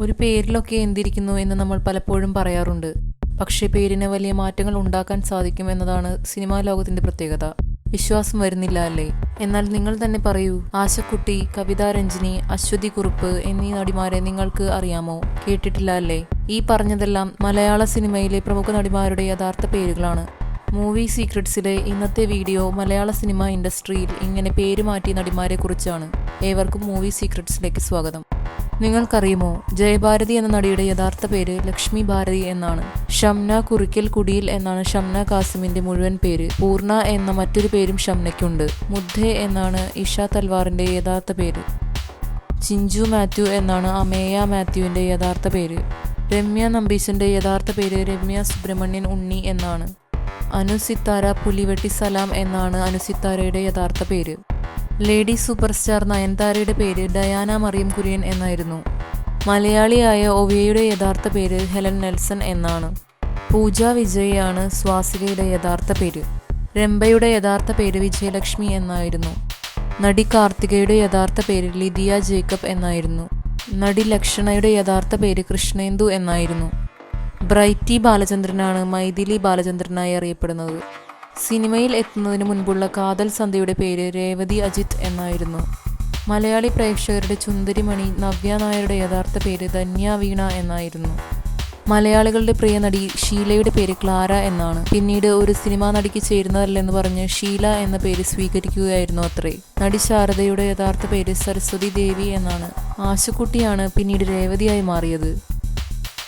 ഒരു പേരിലൊക്കെ എന്തിരിക്കുന്നു എന്ന് നമ്മൾ പലപ്പോഴും പറയാറുണ്ട്. പക്ഷേ പേരിന് വലിയ മാറ്റങ്ങൾ ഉണ്ടാക്കാൻ സാധിക്കും എന്നതാണ് സിനിമാ ലോകത്തിന്റെ പ്രത്യേകത. വിശ്വാസം വരുന്നില്ല അല്ലേ? എന്നാൽ നിങ്ങൾ തന്നെ പറയൂ ആശക്കുട്ടി കവിതാ രഞ്ജിനി അശ്വതി കുറുപ്പ് എന്നീ നടിമാരെ നിങ്ങൾക്ക് അറിയാമോ? കേട്ടിട്ടില്ല അല്ലേ? ഈ പറഞ്ഞതെല്ലാം മലയാള സിനിമയിലെ പ്രമുഖ നടിമാരുടെ യഥാർത്ഥ പേരുകളാണ്. മൂവി സീക്രട്സിലെ ഇന്നത്തെ വീഡിയോ മലയാള സിനിമ ഇൻഡസ്ട്രിയിൽ ഇങ്ങനെ പേര് മാറ്റിയ നടിമാരെ കുറിച്ചാണ്. ഏവർക്കും മൂവി സീക്രട്സിലേക്ക് സ്വാഗതം. നിങ്ങൾക്കറിയുമോ? ജയഭാരതി എന്ന നടിയുടെ യഥാർത്ഥ പേര് ലക്ഷ്മി ഭാരതി എന്നാണ്. ഷംന കുറിക്കൽ കുടിയിൽ എന്നാണ് ഷംന കാസിമിന്റെ മുഴുവൻ പേര്. പൂർണ എന്ന മറ്റൊരു പേരും ഷംനയ്ക്കുണ്ട്. മുദ്ധേ എന്നാണ് ഇഷ തൽവാറിന്റെ യഥാർത്ഥ പേര്. ചിഞ്ചു മാത്യു എന്നാണ് അമേയ മാത്യുവിന്റെ യഥാർത്ഥ പേര്. രമ്യ നമ്പീശന്റെ യഥാർത്ഥ പേര് രമ്യ സുബ്രഹ്മണ്യൻ ഉണ്ണി എന്നാണ്. അനുസിത്താര പുലിവെട്ടി സലാം എന്നാണ് അനുസിത്താരയുടെ യഥാർത്ഥ പേര്. ലേഡി സൂപ്പർ സ്റ്റാർ നയൻതാരയുടെ പേര് ഡയാന മറിയം കുര്യൻ എന്നായിരുന്നു. മലയാളിയായ ഒവിയയുടെ യഥാർത്ഥ പേര് ഹെലൻ നെൽസൺ എന്നാണ്. പൂജ വിജയാണ് സ്വാസികയുടെ യഥാർത്ഥ പേര്. രംഭയുടെ യഥാർത്ഥ പേര് വിജയലക്ഷ്മി എന്നായിരുന്നു. നടി കാർത്തികയുടെ യഥാർത്ഥ പേര് ലിദിയ ജേക്കബ് എന്നായിരുന്നു. നടി ലക്ഷണയുടെ യഥാർത്ഥ പേര് കൃഷ്ണേന്ദു എന്നായിരുന്നു. ബ്രൈറ്റി ബാലചന്ദ്രനാണ് മൈഥിലി ബാലചന്ദ്രനായി അറിയപ്പെടുന്നത്. സിനിമയിൽ എത്തുന്നതിന് മുൻപുള്ള കാതൽ സന്ധ്യയുടെ പേര് രേവതി അജിത് എന്നായിരുന്നു. മലയാളി പ്രേക്ഷകരുടെ ചുന്ദരിമണി നവ്യ നായരുടെ യഥാർത്ഥ പേര് ധന്യ വീണ എന്നായിരുന്നു. മലയാളികളുടെ പ്രിയ നടി ഷീലയുടെ പേര് ക്ലാര എന്നാണ്. പിന്നീട് ഒരു സിനിമാ നടിക്ക് ചേരുന്നതല്ലെന്ന് പറഞ്ഞ് ഷീല എന്ന പേര് സ്വീകരിക്കുകയായിരുന്നു അത്രേ. നടി ശാരദയുടെ യഥാർത്ഥ പേര് സരസ്വതി ദേവി എന്നാണ്. ആശുക്കുട്ടിയാണ് പിന്നീട് രേവതിയായി മാറിയത്.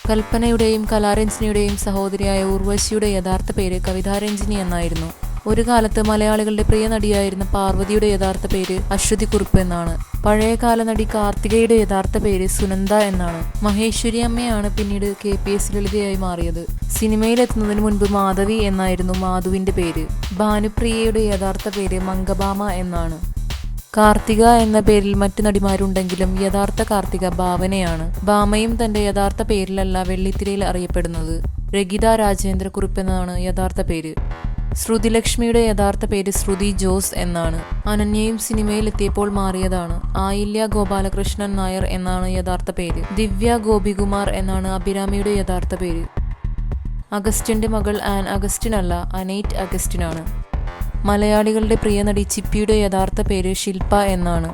കൽപ്പനയുടെയും കലാരഞ്ജിനിയുടെയും സഹോദരിയായ ഉർവശിയുടെ യഥാർത്ഥ പേര് കവിതാരഞ്ജിനി എന്നായിരുന്നു. ഒരു കാലത്ത് മലയാളികളുടെ പ്രിയ നടിയായിരുന്ന പാർവതിയുടെ യഥാർത്ഥ പേര് അശ്വതി കുറുപ്പ് എന്നാണ്. പഴയകാല നടി കാർത്തികയുടെ യഥാർത്ഥ പേര് സുനന്ദ എന്നാണ്. മഹേശ്വരി അമ്മയാണ് പിന്നീട് കെ പി എസ് ലളിതയായി മാറിയത്. സിനിമയിലെത്തുന്നതിന് മുൻപ് മാധവി എന്നായിരുന്നു മാധുവിന്റെ പേര്. ഭാനുപ്രിയയുടെ യഥാർത്ഥ പേര് മംഗബാമ എന്നാണ്. കാർത്തിക എന്ന പേരിൽ മറ്റു നടിമാരുണ്ടെങ്കിലും യഥാർത്ഥ കാർത്തിക ഭാവനയാണ്. ഭാമയും തന്റെ യഥാർത്ഥ പേരിലല്ല വെള്ളിത്തിരയിൽ അറിയപ്പെടുന്നത്. രഗിത രാജേന്ദ്ര കുറിപ്പ് എന്നാണ് യഥാർത്ഥ പേര്. ശ്രുതിലക്ഷ്മിയുടെ യഥാർത്ഥ പേര് ശ്രുതി ജോസ് എന്നാണ്. അനന്യയും സിനിമയിൽ എത്തിയപ്പോൾ മാറിയതാണ്. ആയില്യ ഗോപാലകൃഷ്ണൻ നായർ എന്നാണ് യഥാർത്ഥ പേര്. ദിവ്യ ഗോപികുമാർ എന്നാണ് അഭിരാമിയുടെ യഥാർത്ഥ പേര്. അഗസ്റ്റിന്റെ മകൾ ആൻ അഗസ്റ്റിനല്ല അനൈറ്റ് അഗസ്റ്റിനാണ്. മലയാളികളുടെ പ്രിയ നടി ചിപ്പിയുടെ യഥാർത്ഥ പേര് ശില്പ എന്നാണ്.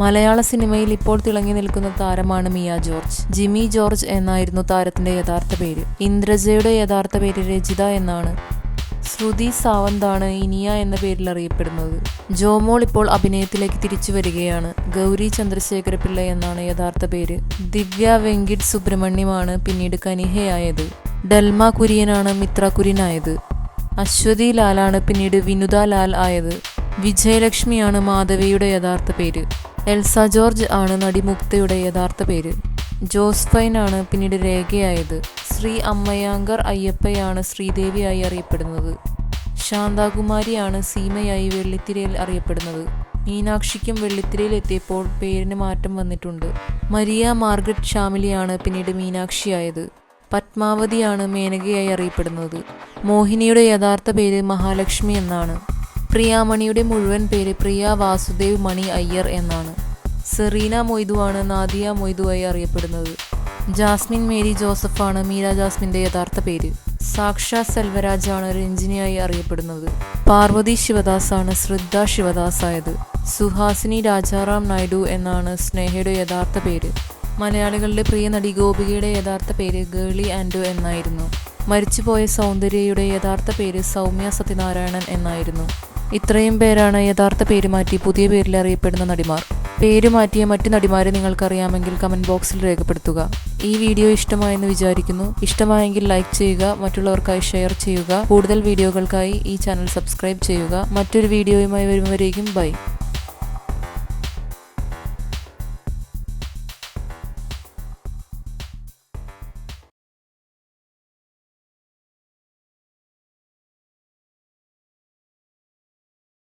മലയാള സിനിമയിൽ ഇപ്പോൾ തിളങ്ങി നിൽക്കുന്ന താരമാണ് മിയ ജോർജ്. ജിമ്മി ജോർജ് എന്നായിരുന്നു താരത്തിന്റെ യഥാർത്ഥ പേര്. ഇന്ദ്രജയുടെ യഥാർത്ഥ പേര് രജിത എന്നാണ്. ശ്രുതി സാവന്താണ് ഇനിയ എന്ന പേരിൽ അറിയപ്പെടുന്നത്. ജോമോൾ ഇപ്പോൾ അഭിനയത്തിലേക്ക് തിരിച്ചു വരികയാണ്. ഗൗരി ചന്ദ്രശേഖരപിള്ള എന്നാണ് യഥാർത്ഥ പേര്. ദിവ്യ വെങ്കിട് സുബ്രഹ്മണ്യമാണ് പിന്നീട് കനിഹയായത്. ഡൽമ കുര്യനാണ് മിത്ര കുര്യനായത്. അശ്വതി ലാലാണ് പിന്നീട് വിനുത ലാൽ ആയത്. വിജയലക്ഷ്മിയാണ് മാധവിയുടെ യഥാർത്ഥ പേര്. എൽസ ജോർജ് ആണ് നടി മുക്തയുടെ യഥാർത്ഥ പേര്. ജോസ്ഫൈൻ ആണ് പിന്നീട് രേഖയായത്. ശ്രീ അമ്മയാങ്കർ അയ്യപ്പയാണ് ശ്രീദേവിയായി അറിയപ്പെടുന്നത്. ശാന്താകുമാരിയാണ് സീമയായി വെള്ളിത്തിരയിൽ അറിയപ്പെടുന്നത്. മീനാക്ഷിക്കും വെള്ളിത്തിരയിൽ എത്തിയപ്പോൾ പേരിന് മാറ്റം വന്നിട്ടുണ്ട്. മരിയ മാർഗറ്റ് ഷാമിലിയാണ് പിന്നീട് മീനാക്ഷിയായത്. പത്മാവതിയാണ് മേനകയായി അറിയപ്പെടുന്നത്. മോഹിനിയുടെ യഥാർത്ഥ പേര് മഹാലക്ഷ്മി എന്നാണ്. പ്രിയാമണിയുടെ മുഴുവൻ പേര് പ്രിയ വാസുദേവ് മണി അയ്യർ എന്നാണ്. സെറീന മൊയ്തുവാണ് നാദിയ മൊയ്തുവായി അറിയപ്പെടുന്നത്. ജാസ്മിൻ മേരി ജോസഫാണ് മീര ജാസ്മിന്റെ യഥാർത്ഥ പേര്. സാക്ഷാ സെൽവരാജാണ് രഞ്ജിനിയായി അറിയപ്പെടുന്നത്. പാർവതി ശിവദാസാണ് ശ്രദ്ധ ശിവദാസ് ആയത് സുഹാസിനി രാജാറാം നായിഡു എന്നാണ് സ്നേഹയുടെ യഥാർത്ഥ പേര്. മലയാളികളുടെ പ്രിയ നടി ഗോപികയുടെ യഥാർത്ഥ പേര് ഗേളി ആൻഡോ എന്നായിരുന്നു. മരിച്ചുപോയ സൗന്ദര്യയുടെ യഥാർത്ഥ പേര് സൗമ്യ സത്യനാരായണൻ എന്നായിരുന്നു. ഇത്രയും പേരാണ് യഥാർത്ഥ പേര് മാറ്റി പുതിയ പേരിൽ അറിയപ്പെടുന്ന നടിമാർ. പേര് മാറ്റിയ മറ്റു നടിമാരെ നിങ്ങൾക്കറിയാമെങ്കിൽ കമന്റ് ബോക്സിൽ രേഖപ്പെടുത്തുക. ഈ വീഡിയോ ഇഷ്ടമായെന്ന് വിചാരിക്കുന്നു. ഇഷ്ടമായെങ്കിൽ ലൈക്ക് ചെയ്യുക മറ്റുള്ളവർക്കായി ഷെയർ ചെയ്യുക. കൂടുതൽ വീഡിയോകൾക്കായി ഈ ചാനൽ സബ്സ്ക്രൈബ് ചെയ്യുക. മറ്റൊരു വീഡിയോയുമായി വരുമ്പോഴേക്കും ബൈ.